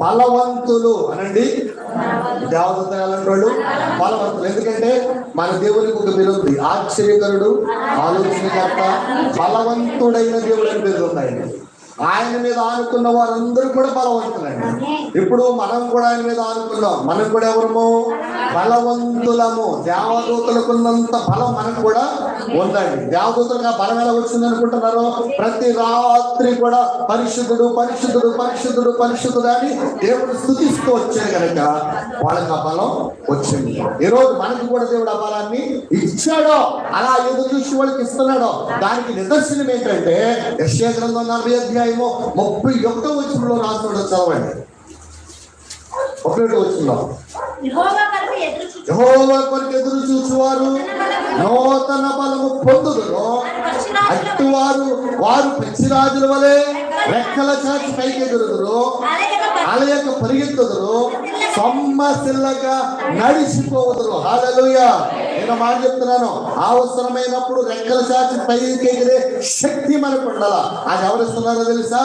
బలవంతులు అనండి. దేవదూతలు ఎలాంటి వాళ్ళు బలవంతులు. ఎందుకంటే మన దేవునికి ఒక పేరు ఉంది ఆశ్చర్యకరుడు ఆలోచనకర్త బలవంతుడైన దేవుడు అని పేరు ఉన్నాయండి ఆయన మీద ఆనుకున్న వారందరూ కూడా బలవంతులండి. ఇప్పుడు మనం కూడా ఆయన మీద ఆనుకున్నాం. మనం కూడా ఎవరము? బలవంతులము. దేవదూతలకు ఉన్నంత బలం మనకు కూడా ఉందండి. దేవదూతలకు ఆ బలం ఎలా వచ్చింది అనుకుంటున్నారు? ప్రతి రాత్రి కూడా పరిశుద్ధుడు పరిశుద్ధుడు పరిశుద్ధుడు పరిశుద్ధుడు అని దేవుడు స్థుతిస్తూ వచ్చాడు కనుక వాళ్ళకి ఆ బలం వచ్చింది. ఈ రోజు మనకి కూడా దేవుడు ఆ బలాన్ని ఇచ్చాడో. అలా ఎదురు చూసి వాళ్ళకి ఇస్తున్నాడో. దానికి నిదర్శనం ఏంటంటే యశ్యా గ్రంథం నలభై అధ్యాయము ముప్పై ఒకటో వచ్చినలో రాస్తున్నాడు చదవండి. ముప్పై ఒకటో యెహోవా కొరకు ఎదురు చూచువారు నూతన బలము పొందుదురు. అట్టువారు వారు పచ్చిరాజుల వలె రెక్కల చాచి పైకి ఎదురుదురు. అలయక పరిగెత్తుదురు. సొమ్మసిల్లగా నడిచిపోదురు హాలలుయ. నేను మాట చెప్తున్నాను. అవసరమైనప్పుడు రెక్కల చాచి పైకి ఎగిరే శక్తి మనకు ఉండాల? అది ఎవరు ఇస్తున్నారో తెలుసా?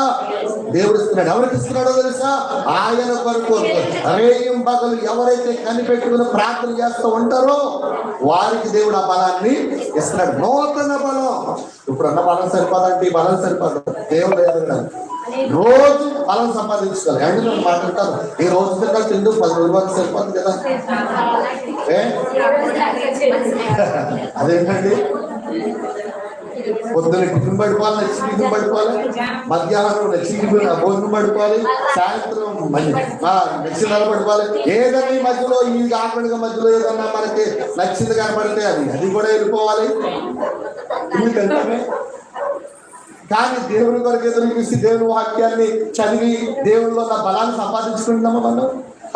దేవుడు ఇస్తున్నాడు ఎవరికి ఇస్తున్నాడో తెలుసా? ఆయన కొరకు రేయం పగలు ఎవరైతే కనిపెట్టుకుని ప్రార్థన చేస్తూ ఉంటారో వారికి దేవుడు ఆ బలాన్ని ఇస్తున్నాడు. నూతన బలం. ఇప్పుడున్న బలం సరిపోదంటే ఈ బలం సరిపోదు. దేవుడు ఎదుగుతాడు రోజు బలం సంపాదించుకోవాలి. అంటే నేను మాట్లాడతాను ఈ రోజు తిన్నా తిండు పది రోజుల వరకు సరిపోతుంది కదా. అదేంటండి? పొద్దున టిఫిన్ పడిపోవాలి నచ్చి టిఫిన్ పడిపోవాలి మధ్యాహ్నం నచ్చి టిఫిన్ భోజనం పడిపోవాలి సాయంత్రం నచ్చిన పడిపోవాలి ఏదైనా ఈ మధ్యలో ఈ కాకుండా మధ్యలో ఏదన్నా మనకి నచ్చింది కనపడితే అది అది కూడా వెళ్ళిపోవాలి. కానీ దేవుని కొరకు ఎదురు చూసి దేవుని వాక్యాన్ని చదివి దేవునిలో ఉన్న బలాన్ని సంపాదించుకుంటున్నామా మనం?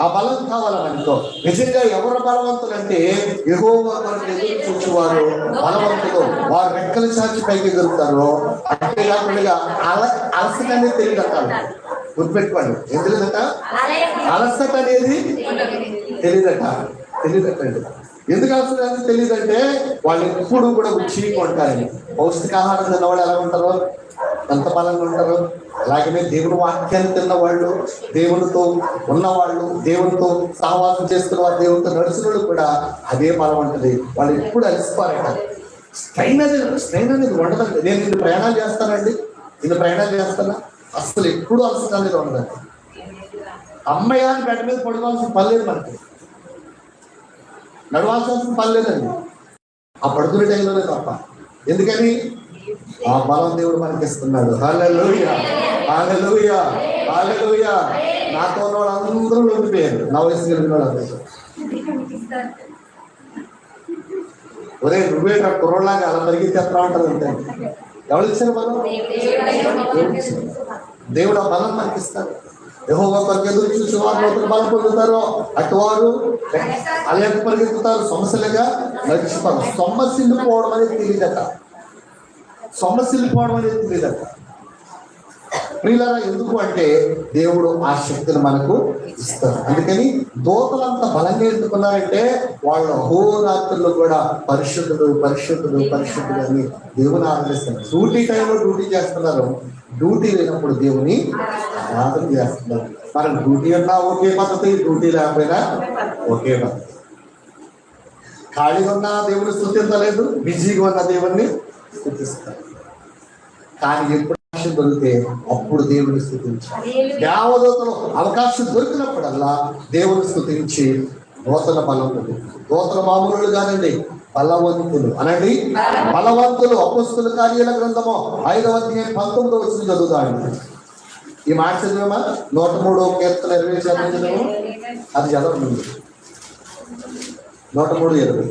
ఆ బలం కావాలా మనతో నిజంగా ఎవరు బలవంతులు అంటే ఎగోవా కొరకు ఎదురు చూసేవారు బలవంతులు. వారు రెక్కల చాచి పైకి ఎగురుతారు. అంతేకాకుండా అల అలసట అనేది తెలియదు అంటారు. గుర్తుపెట్టుకోండి. ఎందుకంట అలసట అనేది తెలియదట. తెలియదటండి. ఎందుకు అలసట అనేది తెలియదంటే వాళ్ళు ఎప్పుడు కూడా ఉచ్చిగా ఉంటారని పౌష్టికాహారం తిన్నవాళ్ళు ఎలా ఉంటారు? ఎంత బలంగా ఉంటారు? అలాగనే దేవుని వాక్యాన్ని తిన్నవాళ్ళు దేవునితో ఉన్నవాళ్ళు దేవునితో సహవాసం చేస్తున్న వారు దేవునితో నడుచున్న వాళ్ళు కూడా అదే బలం ఉంటుంది. వాళ్ళు ఎప్పుడు అలసిపోరట. స్ట్రైన్ అనేది స్ట్రైన్ అనేది ఉండదండి. నేను ఇన్ని ప్రయాణాలు చేస్తానండి. ఇన్ని ప్రయాణాలు చేస్తానా అసలు ఎప్పుడు అలసట అనేది ఉండదండి అమ్మాయి బెడ్ మీద పడుకోవాల్సిన పని లేదు మనకి. నడవాల్సిన పని లేదండి. ఆ పడుకునే టైంలోనే తప్ప. ఎందుకని? ఆ బలం దేవుడు మనకి ఇస్తున్నాడు హాలూయ హాలూయ హాలూయ నాతో ఉన్న వాళ్ళందరూ ఉండిపోయారు నా వయసు కలిగిన వాళ్ళందరూ ఒరే నువ్వే నా కుర్రోళ్ళగా అలా తెస్తా ఉంటారు అంతే ఎవరు ఇచ్చారు బలం? దేవుడు ఆ బలం మనకి ఇస్తాడు ఏహో కొరకు ఎదురు చూసి వారు బలం పొందుతారు అటువారు అల్లెక్క పరిగెత్తుతారు సమస్యలుగా నడిచిపోతారు సొమ్మసిల్లిపోవడం అనేది తెలియదట. సొమ్మసిల్లిపోవడం అనేది తెలియదట ప్రియులరా ఎందుకు అంటే దేవుడు ఆ శక్తిని మనకు ఇస్తారు అందుకని దోతలంత బలంగా ఎందుకున్నారంటే వాళ్ళు అహోరాత్రులు కూడా పరిశుద్ధుడు పరిశుద్ధుడు పరిశుద్ధుడు అని దేవుని ఆరాధిస్తున్నారు డ్యూటీ టైంలో డ్యూటీ చేస్తున్నారు. డ్యూటీ లేనప్పుడు దేవుని ఆరాధన చేస్తున్నారు. మనం డ్యూటీ అన్నా ఒకే పద్ధతి డ్యూటీ లేకపోయినా ఒకే పద్ధతి. ఖాళీగా ఉన్న దేవుని స్థుతించలేదు బిజీగా ఉన్న దేవుణ్ణి స్థుతిస్తారు కానీ ఎప్పుడు అవకాశం దొరికితే అప్పుడు దేవుని స్థుతించాలి దేవదూతలు అవకాశం దొరికినప్పుడల్లా దేవుని స్థుతించి నూతన బలం నూతన మామూలు కానండి బలవంతులు అనండి? బలవంతులు అపుస్తుల కార్యాల గ్రంథము ఐదవ అధ్యాయం పంతొమ్మిదో వచ్చిన చదువుతాడు ఈ మాట చదివామా? నూట మూడో కీర్తన ఇరవై చదివాము? అది చదవండి నూట మూడు ఇరవై.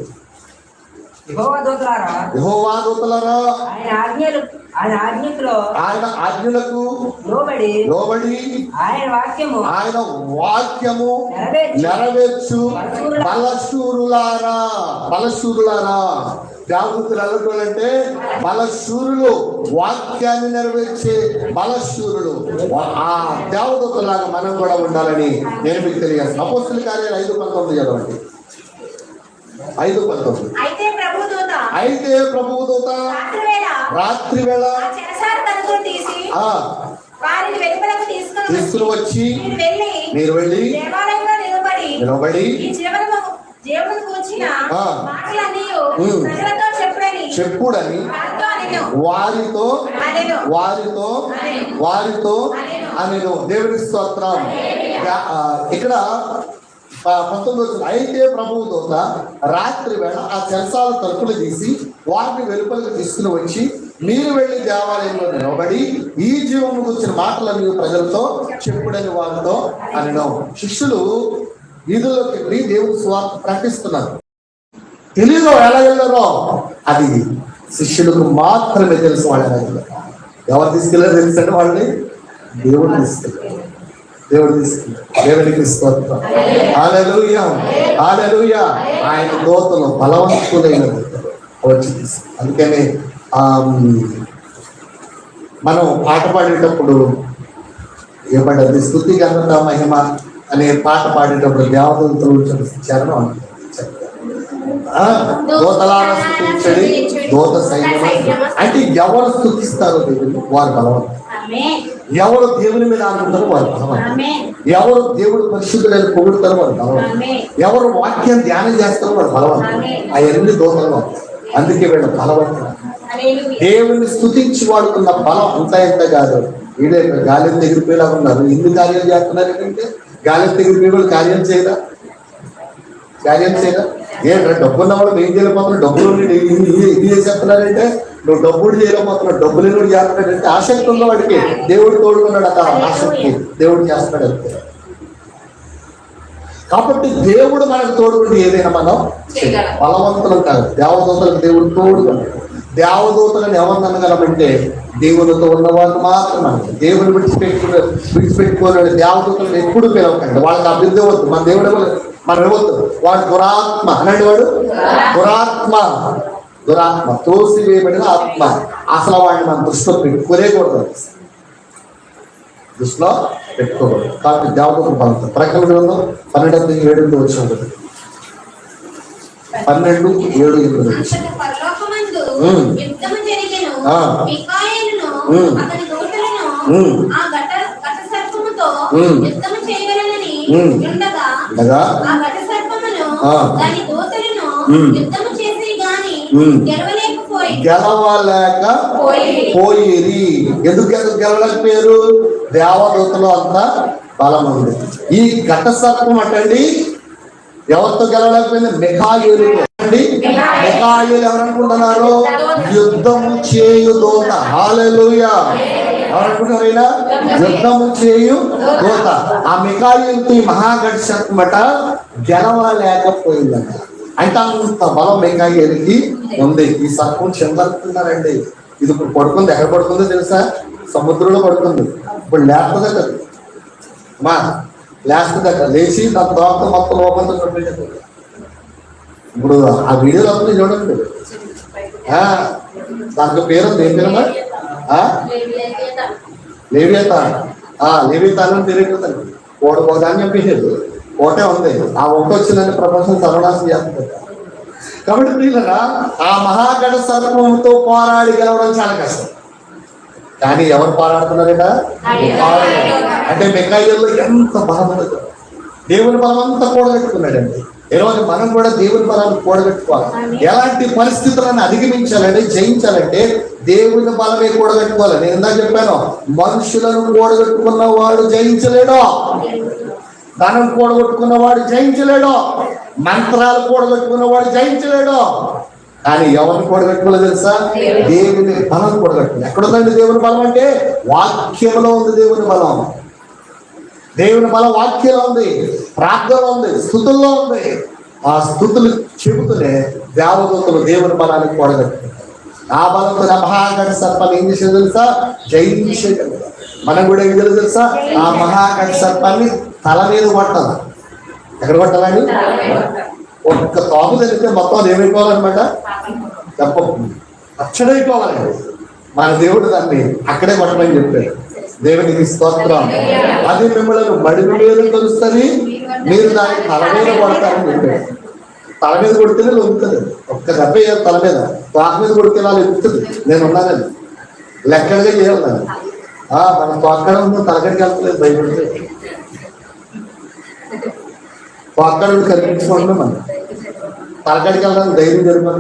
యెహోవా దూతలారా ఆయన ఆజ్ఞలు ఆయన ఆజ్ఞకులో ఆయన ఆజ్ఞలకు లోబడి లోబడి ఆయన వాక్యము ఆయన వాక్యము నెరవేర్చి బలశూరులారా. బలశూరులారా జాగృతులు ఎలాంటి బలశూరులు వాక్యాన్ని నెరవేర్చే బలశూరులు. ఆ దేవదూతలాగా మనం కూడా ఉండాలని నేను మీకు తెలియజేస్తాను. అపోస్తుల కార్యాలు ఐదు పంతొమ్మిది చదవండి. ఐదు పంతొమ్మిది అయితే ప్రభు దూత అయితే ప్రభువు దూత రాత్రి వేళ తీసి ఆ వారిని వెలుపలకు తీసుకుని వచ్చి తీసుకుని వచ్చి మీరు వెళ్ళి దేవాలయంలో నిలబడి నిలబడి ఈ జీవనము జీవనకు వచ్చిన ఆ. మాటలన్నీ ఉమ్. ప్రజలతో చెప్పుడని చెప్పుడని వారితో. వారితో. వారితో అనేను దేవుని స్తోత్రం ఇక్కడ పంతొమ్మిది వచ్చిన అయితే ప్రభువు దూత రాత్రి వేళ ఆ చెరసాల తలుపులు తీసి వారిని వెలుపలకు తీసుకుని వచ్చి మీరు వెళ్ళి దేవాలయంలో నిలబడి ఈ జీవము వచ్చిన మాటలన్నీ ప్రజలతో చెప్పుడని వారితో అనడం శిష్యులు వీధుల్లోకి వెళ్ళి దేవుని స్వార్థ ప్రకటిస్తున్నారు. తెలియదు ఎలా వెళ్ళారో. అది శిష్యులకు మాత్రమే తెలుసు వాళ్ళ ఎవరు తీసుకెళ్ళారు తెలుసండి వాళ్ళని? దేవుడు తీసుకెళ్ళారు దేవుడు తీసుకెళ్ళారు దేవునికి స్తోత్రం. హల్లెలూయా. హల్లెలూయా. ఆయన దోతలు బలవంతులైన దూతలు వచ్చి తీసుకు అందుకనే ఆమ్, మనం పాట పాడేటప్పుడు ఏమంటారు స్థుతి ఘనత మహిమ అనే పాట పాడేటప్పుడు దేవదూతలు చరణం అంటారు. దూతలారా స్థుతించడి దూత సైన్యమా? అంటే ఎవరు స్థుతిస్తారో దేవుని? వారు బలవంతులు. ఆమేన్. ఎవరు దేవుని మీద ఆనుకుంటారో వారు బలవంతులు. ఆమేన్. ఎవరు దేవుడు పరిశుద్ధులని పొగుడుతారో వారు బలవంతులు. ఆమేన్. ఎవరు వాక్యం ధ్యానం చేస్తారో వారు బలవంతులు. ఆమేన్. అవన్నీ దూతలు అందుకే వీళ్ళు బలవంతులు. హల్లెలూయా. దేవుని స్థుతించి వాడుకున్న బలం అంత ఎంత కాదు. వీడే గాలి ఎగిరిపోయేలా ఉన్నారు. ఎన్ని కార్యాలు చేస్తున్నారు ఏంటంటే? గాలి ఎగిరిపోయి వాళ్ళు కార్యం చేయరా? కార్యం చేయరా ఏంటంటే డబ్బు ఉన్న వాళ్ళు ఏం చేయలేకపోతున్నా డబ్బులు ఇది ఇది- చేసేస్తున్నారంటే నువ్వు డబ్బులు చేయలేకపోతున్నావు డబ్బులు కూడా చేస్తున్నాడంటే ఆసక్తి ఉన్న వాడికి? దేవుడు తోడుకున్నాడు అత ఆసక్తి. దేవుడు చేస్తున్నాడు అంతే. కాబట్టి దేవుడు మనకు తోడుకుంటే ఏదైనా మనం బలవంతులు కాదు. దేవదూతలకు దేవుడు తోడుకున్నాడు దేవదూతలను ఎవరిని అనగలమంటే దేవునితో ఉన్నవాళ్ళు మాత్రమే. దేవుని విడిచిపెట్టుకుని విడిచిపెట్టుకోలేడు దేవదూతలను ఎప్పుడు పిలవకండి. వాళ్ళకి అభివృద్ధి వద్దు. మన దేవుడు మనం ఇవ్వద్దు వాడు దురాత్మ. అనండి వాడు? దురాత్మ. దురాత్మ. తోసి వేయబడిన ఆత్మ. అసలు వాడిని మన దృష్టిలో పెట్టుకునే కూడదు దృష్టిలో పెట్టుకోకూడదు. కాబట్టి దేవదూతలు బలంతో ప్రకటన గ్రంథం పన్నెండు ఏడు వచ్చిన పన్నెండు ఏడు ఎనిమిది వచ్చి అంతట పరలోకమందు ఉమ్. యుద్ధము జరిగెను. ఆ. గెలవలేకపోయి గెలవలేక పోయిరి. పోయిరి ఎందుకు గెల- గెలవలేకపోయారు? దేవదూతలు అంత బలం ఉంది ఈ ఘట సర్పం అటండి ఎవరితో గెలవలేకపోయింది? మెకాయులు అండి మెకాయులు ఎవరనుకుంటున్నారు? యుద్ధము చేయు దూత. హాలెలూయా. ఎవరనుకుంటున్నారు ఈయన? యుద్ధము చేయు దూత ఆ మికాయిలతో ఈ మహాగఢ గెలవలేకపోయిందట. అంటే అంత బలం మికాయిలకి ఉంది? ఈ సర్పం చెందనుకున్నారండి ఇది ఇప్పుడు పడుకుంది. ఎక్కడ పడుకుందో తెలుసా? సముద్రంలో పడుకుంది. ఇప్పుడు లేకపోతే కదా మా లేకపోతే అక్కడ లేచి దాని తర్వాత మొత్తం లోపల చూపించదు ఇప్పుడు ఆ వీడియోలో వస్తుంది చూడండి. దానికి పేరు ఉంది. ఏం లేవియత. ఆ లేవియత అని తెలియదు ఓడ ఒకదాన్ని చంపేసేది ఒకటే ఉంది. ఆ ఒకటి వచ్చిందని ప్రపంచం సర్వనాశం చేస్తుంది. కాబట్టి ప్రియులరా ఆ మహాగణ సర్పంతో పోరాడి గెలవడం చాలా కష్టం. కానీ ఎవరు పోరాడుతున్నారట? అంటే బెంగాయల్లో ఎంత బలం దేవుని బలం అంతా కూడగట్టుకున్నాడండి. ఈరోజు మనం కూడా దేవుని బలాన్ని కూడగట్టుకోవాలి. ఎలాంటి పరిస్థితులను అధిగమించాలంటే జయించాలంటే దేవుని బలమే కూడగట్టుకోవాలి. నేను ఇందాక చెప్పాను మనుషులను కూడగట్టుకున్న వాడు జయించలేడు. ధనం కూడగట్టుకున్న వాడు జయించలేడు. మంత్రాలు కూడగట్టుకున్న వాడు జయించలేడు. కానీ ఎవరిని కూడగట్టుకోలేదు తెలుసా? దేవుని బలం కూడగట్టుకుని ఎక్కడుందండి దేవుని బలం అంటే? వాక్యంలో ఉంది దేవుని బలం. దేవుని బలం వాక్యంలో ఉంది ప్రార్థనలో ఉంది స్థుతుల్లో ఉంది. ఆ స్థుతులు చెబుతూనే దేవదూతలు దేవుని బలానికి కూడగట్టుకుంటారు. ఆ బలంతో మహాగణ సర్పాన్ని ఏం చేసేది తెలుసా జయించేది మనం కూడా ఏం తెలుసా ఆ మహాగణ సర్పాన్ని తల మీద కొట్టాలి ఎక్కడ పట్టాలని ఒక్క తాపు తెలిపితే మొత్తం ఏమైపోవాలన్నమాట చెప్ప అచ్చడైపోవాలండి మన దేవుడు దాన్ని అక్కడే పట్టమని చెప్పాడు దేవునికి స్తోత్రం అది మిమ్మల్ని మడిమి మీద కలుస్తుంది మీరు దాన్ని తల మీద పడతారని చెప్పాడు తల మీద కొడితేనే లొంగుతుంది. ఒక్క దెబ్బ తల మీద. తోక మీద కొడితే వాళ్ళు ఎక్కుతుంది నేను ఉన్నానండి లెక్కలుగా చేయాలి మనం తొక్కడ ఉన్న తలకడికి వెళ్తలేదు భయపడితే. తొక్కడ కనిపించుకోవడం మనం. తలకాడికి వెళ్ళడానికి ధైర్యం జరిపక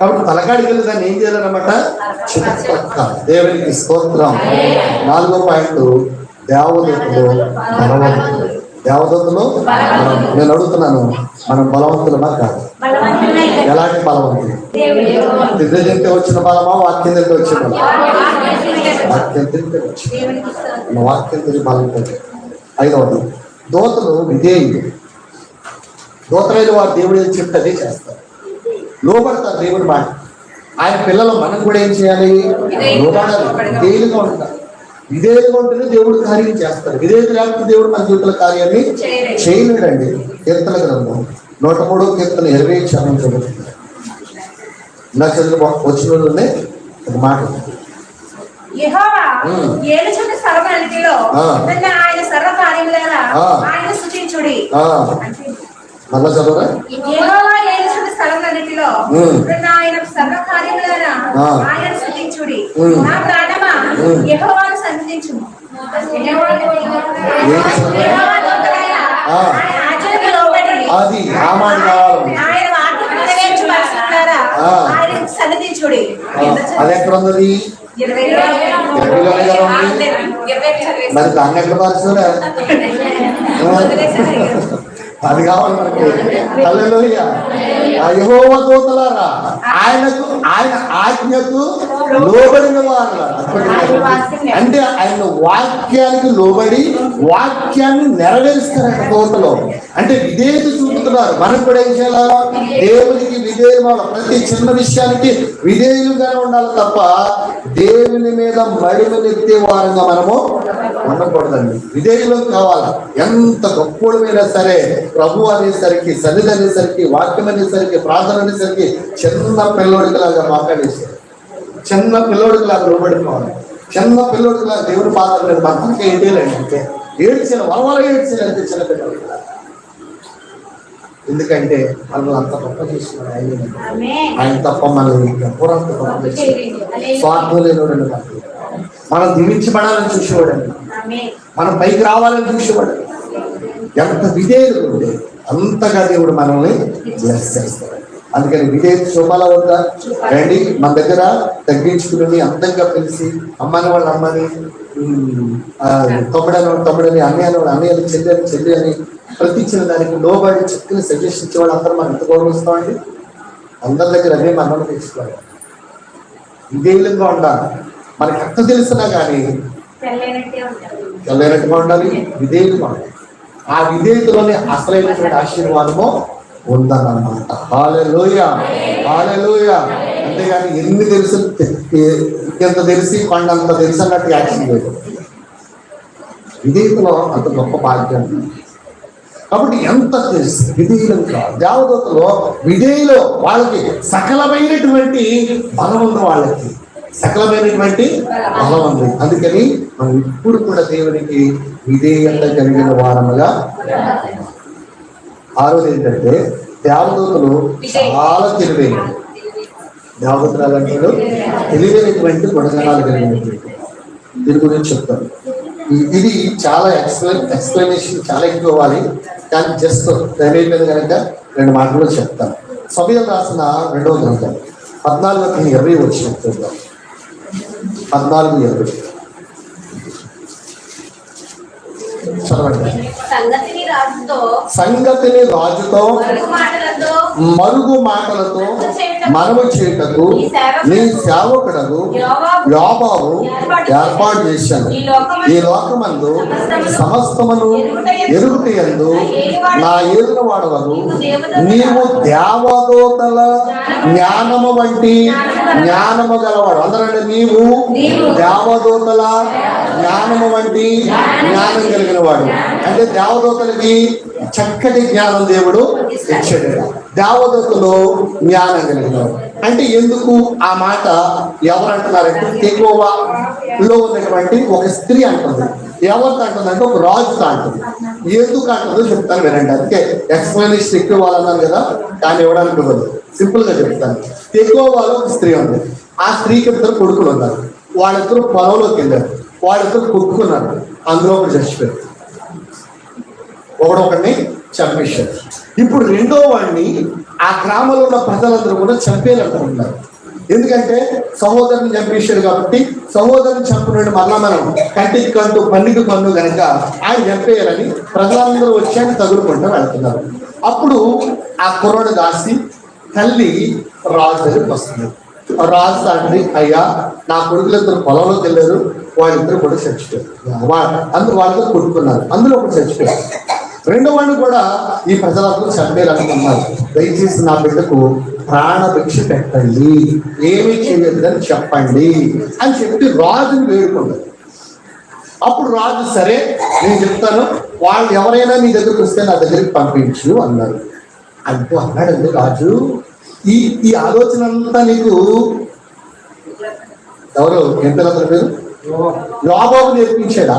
కాబట్టి తలకాడికి వెళ్ళి దాన్ని ఏం చేయాలన్నమాట? చిత్తపక్క దేవునికి స్తోత్రం. నాలుగో పాయింట్ బలవంతులు దేవదత్తులు. నేను అడుగుతున్నాను మనం బలవంతులమా కాదు. ఎలాంటి బలవంతులు? నిద్ర తింటే వచ్చిన బలమా? వాక్యం తింటే వచ్చిన బలమా. వాక్యం తింటే వచ్చిన వాక్యం తిరిగి బలపడి ఐదవది దోతలు విధేయులు. దోతలైన వారు దేవుడు ఏం చెప్తే అదే చేస్తారు. లోపడతారు దేవుడి మాట ఆయన పిల్లలు మనం కూడా ఏం చేయాలి? లోపడాలి విధేయులుగా ఉంటారు విధేయులుగా ఉంటేనే దేవుడు కార్యం చేస్తారు విధేయులు లేకపోతే దేవుడు మన జీవితంలో కార్యాన్ని చేయలేడండి. కీర్తన గ్రంథం. నూట మూడో కీర్తన ఇరవై చరణం చదువుతుంది. నా చదువు వచ్చిన ఒక మాట. ఆయన సర్వ కార్యములారా. ఆయన స్తుతించుడి ఆ, మళ్ళా చదవరా? ఆయన సర్వ. ఆయన. నా ప్రాణమా. యెహోవాను అది ఎక్కడ ఉన్నది. మరి దాన్ని ఎక్కడ మార్చారా అది కావాలి మనకి. హల్లెలూయ. దూతలారా ఆయనకు ఆయన ఆజ్ఞకు లోబడిన వారు అంటే ఆయన వాక్యానికి లోబడి వాక్యాన్ని నెరవేరుస్తారట దూతలో. అంటే విధేయత చూపుతున్నారు. మనం కూడా ఏం చేయాలా? దేవునికి విధేయమాల ప్రతి చిన్న విషయానికి విధేయులుగానే ఉండాలి తప్ప దేవుని మీద మడిమనెత్తే వారంగా మనము ఉండకూడదండి విధేయులు కావాలి? ఎంత గొప్పోడమైనా సరే ప్రభు అనేసరికి సన్నిధి అనేసరికి వాక్యం అనేసరికి ప్రార్థన అనేసరికి చిన్న పిల్లోడికి లాగా మాట్లాడేసారు చిన్న పిల్లోడికి లాగా లోబడిపోవాలి. చిన్న పిల్లోడికి లాగా దేవుడి పాత్ర లేదు పక్కన ఏడేలండి అంతే. ఏడ్చిన వరవల ఏడ్చిన అంతే చిన్న పిల్లోడికి. ఎందుకంటే మనం అంత గొప్ప చేస్తున్నాడు ఆయన. ఆయన తప్ప మనం ఎవరంత గొప్ప స్వార్థం లేనివాడండి మనకి మనం దీవించబడాలని చూసేవాడండి. ఆమేన్. మనం పైకి రావాలని చూసేవాడు. ఎంత విధేయులు ఉంటే అంతగా దేవుడు మనల్ని బ్లెస్ చేస్తాడు. అందుకని విధేయత శోభాల వద్ద రండి మన దగ్గర తగ్గించుకుని అందంగా పిలిచి అమ్మని వాళ్ళ అమ్మని తమ్ముడని వాడు తమ్ముడని అన్నయ్య అని వాడు అన్నయ్య అని చెల్లి అని చెల్లి అని ప్రతి చిన్న దానికి లోబడి చక్కని సజెషన్ ఇచ్చే వాళ్ళు అందరూ మనం ఎంత గౌరవిస్తామండి అందరి దగ్గర అదే మనం తెచ్చుకోవాలి. విధేయులంగా ఉండాలి. మనకి ఎంత తెలిసినా కానీ. తెల్లనట్టుగా ఉండాలి విధేయులుగా ఉండాలి. ఆ విధేయతలోనే అసలైనటువంటి ఆశీర్వాదము ఉందన్నమాట. Hallelujah hallelujah. అంతేగాని ఎన్ని తెలుసు ఎంత తెలిసి కొండంత తెలుసు అన్నట్టు యాక్షన్ లేదు. విధేయతలో అంత గొప్ప భాగ్యం కాబట్టి ఎంత తెలుసు విధేయులంగా దేవదూతలో విధేయులో వాళ్ళకి సకలమైనటువంటి బలం ఉంది వాళ్ళకి సకలమైనటువంటి బలం ఉంది అందుకని మనం ఇప్పుడు కూడా దేవునికి విధేయత కలిగిన వారముగా ఆరోజు ఏంటంటే దేవదూతలు చాలా తెలివైన దేవదూతలు తెలివైనటువంటి గుణగణాలు కలిగినటువంటి దీని గురించి చెప్తాను. ఇది చాలా ఎక్స్ప్లెయిన్ ఎక్స్ప్లెనేషన్ చాలా ఎక్కువ అవ్వాలి కానీ జస్ట్ దయచేసి మీద కనుక రెండు మాటలు చెప్తాను. సభ్యులు రాసిన రెండవ గ్రంథం పద్నాలుగు ఇరవై వచ్చిన చూద్దాం పద్నాలుగు ఇరవై చదవండి. సంగతిని రాజుతో మరుగు మాటలతో మనము చేయుటకు నీ సేవకుడకు యోబాబు ఏర్పాటు చేశాను ఈ లోకమందు సమస్తమును ఎరుగుటయందు నా ఏలిన వాడవను నీవు దేవదూతల జ్ఞానము వంటి జ్ఞానము గలవాడు. అందరంటే నీవు దేవదూతల జ్ఞానము వంటి జ్ఞానం కలిగిన వాడు అంటే దేవదూతలకి చక్కటి జ్ఞానం దేవుడు ఇచ్చాడు. దేవదూతలు జ్ఞానం కలిగిన అంటే ఎందుకు ఆ మాట ఎవరు అంటున్నారంటే ఎక్కువలో ఉన్నటువంటి ఒక స్త్రీ అంటుంది. ఎవరితో అంటుందంటే ఒక రాజు అంటుంది. ఎందుకు అంటుందో చెప్తాను వినండి. అందుకే ఎక్స్ప్లెనేషన్ ఎక్కువ వాళ్ళన్నారు కదా కానీ ఇవ్వడానికి ఇవ్వదు సింపుల్గా చెప్తాను. తెగోవాలో ఒక స్త్రీ ఉంది. ఆ స్త్రీకి ఇద్దరు కొడుకులు ఉన్నారు. వాళ్ళిద్దరు పొలంలోకి వెళ్ళారు. వాళ్ళిద్దరు కొట్టుకున్నారు. అందులో ఒకటి చచ్చిపోయారు ఒకడొకడిని చంపేశారు ఇప్పుడు రెండో వాడిని ఆ గ్రామంలో ఉన్న ప్రజలందరూ కూడా చంపేయాలనుకుంటున్నారు ఎందుకంటే సహోదరుని చంపేశాడు కాబట్టి సహోదరుని చంపినట్టు మరలా మనం కంటికి కన్ను పన్నుకి కన్ను కనుక ఆయన చంపేయాలని ప్రజలందరూ వచ్చి ఆయన తగులుకుంటూ వెళ్తున్నారు. అప్పుడు ఆ కుర్రాడు దాసి తల్లి రాజు దగ్గరికి వస్తుంది. రాజు తండ్రి అయ్యా నా కొడుకులిద్దరు పొలంలోకి వెళ్ళారు వాళ్ళిద్దరు కూడా చచ్చిపోయారు. వా- అందరూ వాళ్ళతో కొట్టుకున్నారు. అందులో ఒకటి చచ్చిపోయారు. రెండో వాడిని కూడా ఈ ప్రజలందరూ చంపేయాలనుకున్నారు దయచేసి నా బిడ్డకు ప్రాణభిక్ష పెట్టండి. ఏమీ చేయలేదని చెప్పండి అని చెప్పి రాజుని వేడుకున్నారు అప్పుడు రాజు సరే నేను చెప్తాను వాళ్ళు ఎవరైనా నీ దగ్గరికి వస్తే నా దగ్గరికి పంపించు అన్నారు. అంటూ అన్నాడండి రాజు. ఈ ఈ ఆలోచన అంతా నీకు ఎవరు? ఎంత పేరు? యోబాబు నేర్పించాడా?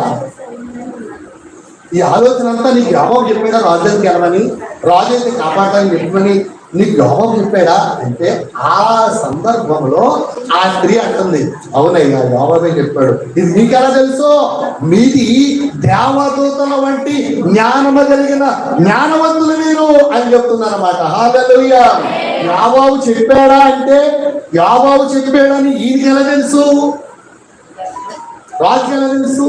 ఈ ఆలోచన అంతా నీకు యోబాబు చెప్పాడా రాజుకి వెళ్ళమని రాజు అయితే కాపాడటానికి చెప్పమని నీకు యోబాబు చెప్పాడా? అంటే ఆ సందర్భంలో ఆ స్త్రీ అంటుంది అవునయ్యా యోబాబే చెప్పాడు. ఇది మీకు ఎలా తెలుసు? మీది దేవదూతల వంటి జ్ఞానము కలిగిన జ్ఞానవంతులు మీరు అని చెప్తున్నారు అనమాట హాలలుయ్య యాబాబు చెప్పాడా అంటే యాబాబు చెప్పాడని ఈయనకి ఎలా తెలుసు? రాజు ఎలా తెలుసు?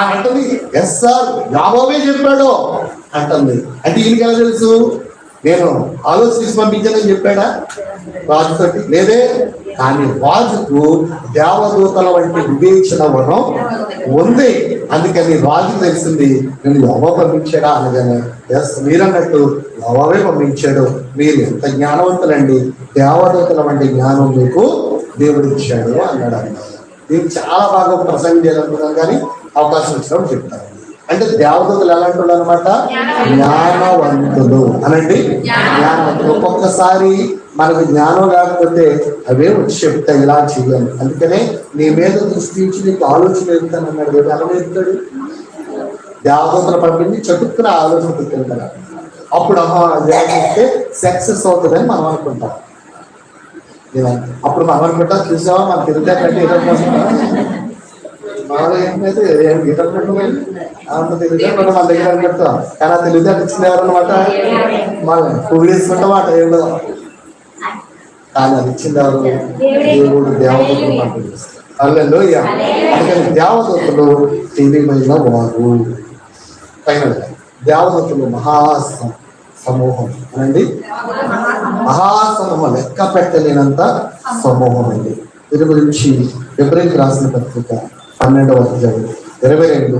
అంటుంది ఎస్ సార్ యాబాబే చెప్పాడు అంటుంది. అంటే ఈయనకి ఎలా తెలుసు? నేను ఆలోచించి పంపించానని చెప్పాడా? రాజుతోటి. లేదే కానీ రాజుకు దేవదూతల వంటి వివేచన వనం ఉంది. అందుకని రాజు తెలిసింది నేను ఎవరు పంపించాడా అనగానే ఎస్ మీరన్నట్టు ఎవరే పంపించాడు. మీరు ఎంత జ్ఞానవంతులండి. దేవదూతల వంటి జ్ఞానం మీకు దేవుడు ఇచ్చాడు అన్నాడు అన్నారు దీనికి చాలా బాగా ప్రసంగం చేయాలనుకున్నాను కానీ అవకాశం ఇచ్చినప్పుడు చెప్తాను అంటే దేవదూతలు ఎలాంటి వాళ్ళు అనమాట జ్ఞానవంతులు. అనండి? జ్ఞానవంతులు. ఒక్కొక్కసారి మనకు జ్ఞానం లేకపోతే అవే వచ్చి చెప్తాయి ఇలా చేయాలి అందుకనే నీ మీద దృష్టి ఇచ్చి నీకు ఆలోచన వెళ్తాను అన్నాడు ఎలా వెళ్తాడు దేవదూతలు పంపించి చటుక్కున ఆలోచన పెట్టాడు అప్పుడు ఆహా సక్సెస్ అవుతుందని మనం అనుకుంటాం. అప్పుడు మనం అనుకుంటాం చూసావా? మనకు తెలియదు అంటే ఏదో మామూలుగా ఏంటంటే గీతం మన దగ్గర అని పెడతాం కానీ ఆ తెలివితేట ఇచ్చిన ఎవరన్నమాట మనం పొగిడేసుకుంటామాట ఏదో కానీ అది ఇచ్చిన ఎవరు? దేవుడు దేవతలు పంపిస్తారు అల్లెలోయ అందుకని దేవదూతలు తెలివైన వారు. పైన దేవదత్తులు మహాసం సమూహం అనండి? మహాసమూహం. లెక్క పెట్టలేనంత సమూహం అండి. దీని గురించి విపరీత రాసిన పత్రిక. పన్నెండవ అధ్యాయం ఇరవై రెండు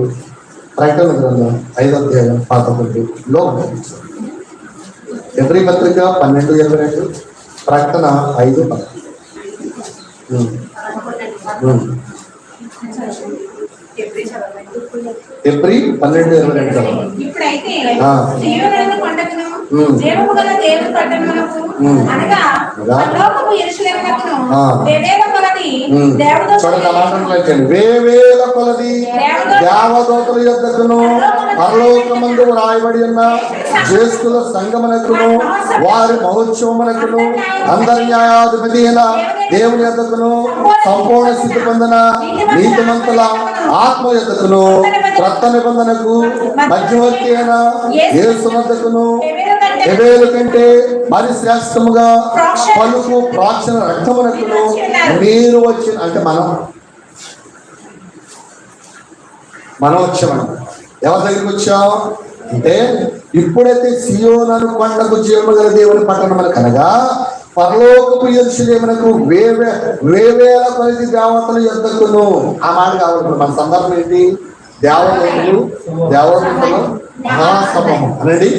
ప్రకటన గ్రంథం ఐదో అధ్యాయం పదకొండులో ఉంటుంది ఎవరి పత్రిక పన్నెండు ఇరవై రెండు ప్రకటన ఐదు పదకొండు. ఎబ్రి పన్నెండు ఇరవై రెండు. జీవము గల దేవుని పట్టణమునకు. అనగా. వేవేల కొలది. దేవదూతలు. వేవేల దేవదూతల యొద్దకును పరలోకమందు రాయబడి ఉన్న జ్యేష్ఠుల సంగమనకును వారి మహోత్సవమునకును అందరి న్యాయాధిపతి అయిన దేవుని యొద్దకును సంపూర్ణ స్థితి పొందిన నీతిమంతుల ఆత్మ యొద్దకును క్రొత్త నిబంధనకు మధ్యవర్తి అయిన యేసు వద్దకును ఎవేలు కంటే మరి శ్రేష్టముగా పలుకు ప్రాచీన రక్తమునకును మీరు వచ్చిన అంటే మనం. మనం వచ్చాం మనం ఎవరి దగ్గరికి వచ్చాం అంటే ఇప్పుడైతే సియోనను కొండకు జీవము గల దేవుని పట్టణం కనుక పరలోకపు ఎరుసలేమునకు వేవే వేవేల కొలది దేవతలు ఎద్దకును ఆ మాట కావాలి మన సందర్భం ఏంటి? దేవతలు దేవతలు మహాసమూహం. అనండి.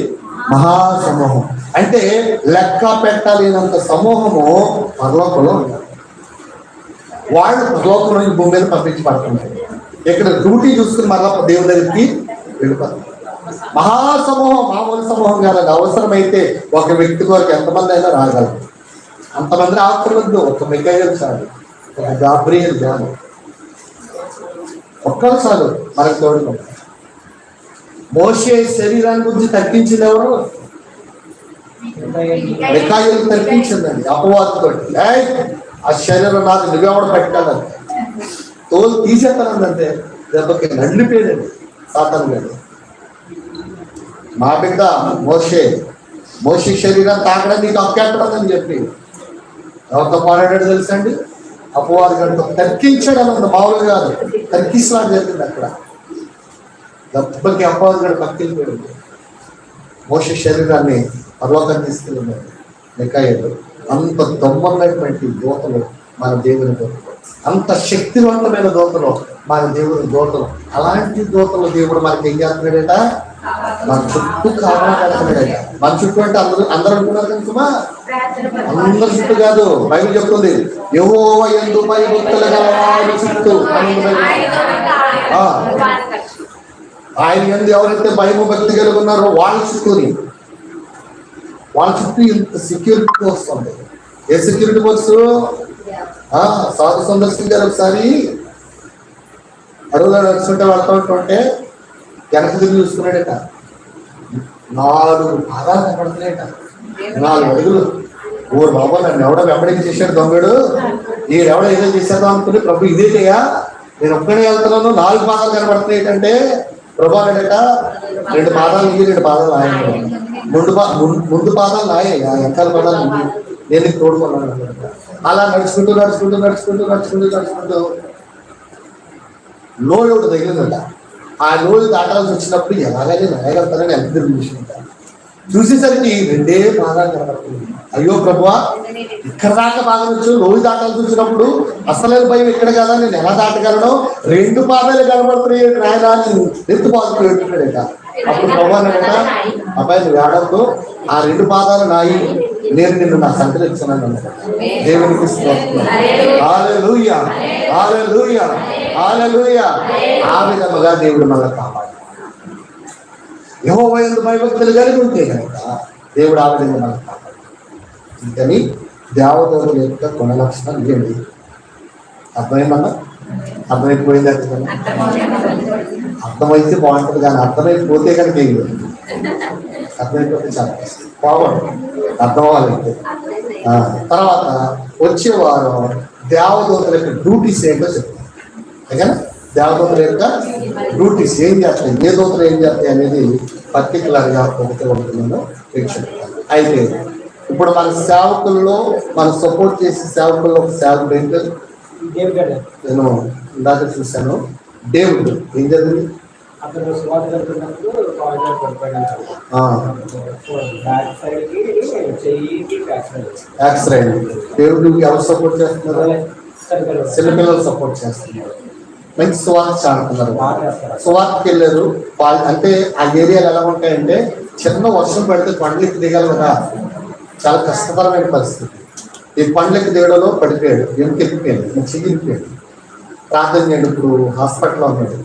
మహాసమూహం. అంటే లెక్క పెట్టలేనంత సమూహము పరలోకంలో ఉన్నారు వాళ్ళు పరలోకంలో ఈ భూమి మీద పంపించబడుతున్నారు ఇక్కడ డ్యూటీ చూసుకుని మరలా దేవుని దగ్గరికి వెళ్ళిపోతారు. మహాసమూహం మామూలు సమూహం కాదండి అవసరమైతే ఒక వ్యక్తి కొరకు ఎంతమంది అయినా రాగలరు. అంతమంది రాకూడదు ఒక మిగైల్ చాలు. ఒక గాబ్రియల్ చాలు. ఒక్కరు చాలు. మనకు తోడుకుంటారు మోసే శరీరాన్ని గురించి తగ్గించింది ఎవరు మికాయిలు తగ్గించిందండి అపవాదంతో ఆ శరీరం నాకు నువ్వెవడ పెట్టాలని తోలు తీసేస్తానందంటే దెబ్బకి నల్లిపోయాడు సాతాను గారు. మా బిడ్డ మోషే మోసే శరీరం తాకడం నీకు అక్కెట్టదని చెప్పి. ఎవరితో పోరాడాడు తెలుసండి అపవాదు గడితో తర్కించాడు అన్నది కాదు. తర్కిస్లాగా జరిగింది అక్కడ. దెబ్బకి అపవాది గడు పక్కెళ్ళిపోయాడు మోష శరీరాన్ని పర్వతం తీసుకెళ్ళినాడు మికాయలు అంత దొమ్మన్నటువంటి దూతలు మన దేవుని దూతలు అంత శక్తివంతమైన దూతలు మన దేవుని దూతలు. అలాంటి దూతలు దేవుడు మనకి ఏం చేస్తున్నాడట? మన చుట్టూ కావాలనుకున్నాడట మన చుట్టూ అంటే అందరూ అందరూ అనుకున్నారు కనుకమా అందరి చుట్టూ కాదు. బైబిల్ చెప్తుంది ఎవో ఎందు పై గలవారి చుట్టూ. ఆయన ఎందు ఎవరైతే భయము భక్తి కలిగి ఉన్నారో వాళ్ళ చుట్టూని వాళ్ళ చుట్టూ ఇంత సెక్యూరిటీ వస్తుంది ఏ సెక్యూరిటీ వస్తు సాధు సందర్శన్ గారు ఒకసారి అడవులో నడుచుకుంటే వెళ్తూ ఉంటుంటే వెనక తిరిగి చూసుకున్నాడట. నాలుగు పాదాలు కనబడుతున్నాయట. నాలుగు అడుగులు. ఓ బాబా నన్ను ఎవడో వెంబడికి చేశాడు దొంగడు. నేను ఎవడో ఏదో చేశాడో అనుకుని ప్రభు ఇదేటయ్యా నేను ఒక్కడే వెళ్తున్నాను. నాలుగు పాదాలు కనబడుతున్నాయి అంటే ప్రభు అన్నాడట రెండు పాదాలు ఇవి రెండు పాదాలు ఆయన ముందు ముందు పాదాలు నాయ్యా వెనకాల పాదాలు నేను తోడుకున్నాను. అలా నడుచుకుంటూ నడుచుకుంటూ నడుచుకుంటూ నడుచుకుంటూ నడుచుకుంటూ లోయ ఒకటి తగిలిందంట. ఆ లోయ దాటాల్సి వచ్చినప్పుడు ఎలాగైనా నాయగలుగుతానని ఎంత చూసేసరికి రెండే పాదాలు కనబడుతుంది అయ్యో ప్రభువా ఇక్కడ దాకా బాగా వచ్చు లోయ దాటాల్సి వచ్చినప్పుడు అసలైన భయం ఇక్కడ కదా నేను ఎలా దాటగలను? రెండు పాదాలు కనబడుతున్నాయి. నాయన ఎత్తు పాదాలు పెట్టుకున్నాడట అప్పుడు ప్రభు అబ్బాయి నువ్వు ఏడవద్దు ఆ రెండు పాదాలు నాయి. నేను నిన్ను నా సంతలు ఇచ్చాను దేవునికి స్తోత్రం. హల్లెలూయా హల్లెలూయా ఆ విధముగా దేవుడు మనల్ని కాపాడు. యెహోవా భయభక్తులు కలిగి ఉంటే కనుక దేవుడు ఆ విధంగా మనల్ని కాపాడు. అందుకని దేవదూతల యొక్క గుణ లక్షణాలు ఏంటి అర్థమైందన్నా అర్థమైపోయింది? అర్థం అర్థమైతే బాగుంటుంది కానీ అర్థమైపోతే కనుక ఏం లేదు. అర్థమైపోతే చాలా. కష్టం అర్థం అవ్వాలంటే తర్వాత వచ్చే వారం దేవదూతల యొక్క డ్యూటీస్ ఏంటో చెప్తారు. అంతేనా దేవదూతల యొక్క డ్యూటీస్ ఏం చేస్తాయి. ఏ దూతలు ఏం చేస్తాయి అనేది పర్టికులర్గా ఒకటి ఉంటుందో మీకు అయితే ఇప్పుడు మన సేవకుల్లో మన సపోర్ట్ చేసే సేవకుల్లో ఒక సేవకుడు ఏంటో నేను ఇందాక చూశాను. దేవుడు ఏం జరిగింది అతను జరుగుతున్నప్పుడు కారిడార్ పడిపోయాడు ఎవరు సపోర్ట్ చేస్తున్నారు? చిన్నపిల్లలు సపోర్ట్ చేస్తున్నారు. మంచి సువార్త చాటుతున్నారు సువార్తకి వెళ్ళారు. వాళ్ళు అంటే ఆ ఏరియాలు ఎలా ఉంటాయంటే చిన్న వర్షం పడితే పండ్లకి దిగాలి కదా. చాలా కష్టతరమైన పరిస్థితి. ఈ పండ్లకి దిగడంలో పడిపోయాడు ఎముకెక్కిపోయాడు చిగిరిపోయాడు ప్రార్థన చేయండి ఇప్పుడు హాస్పిటల్లో ఉన్నాడు.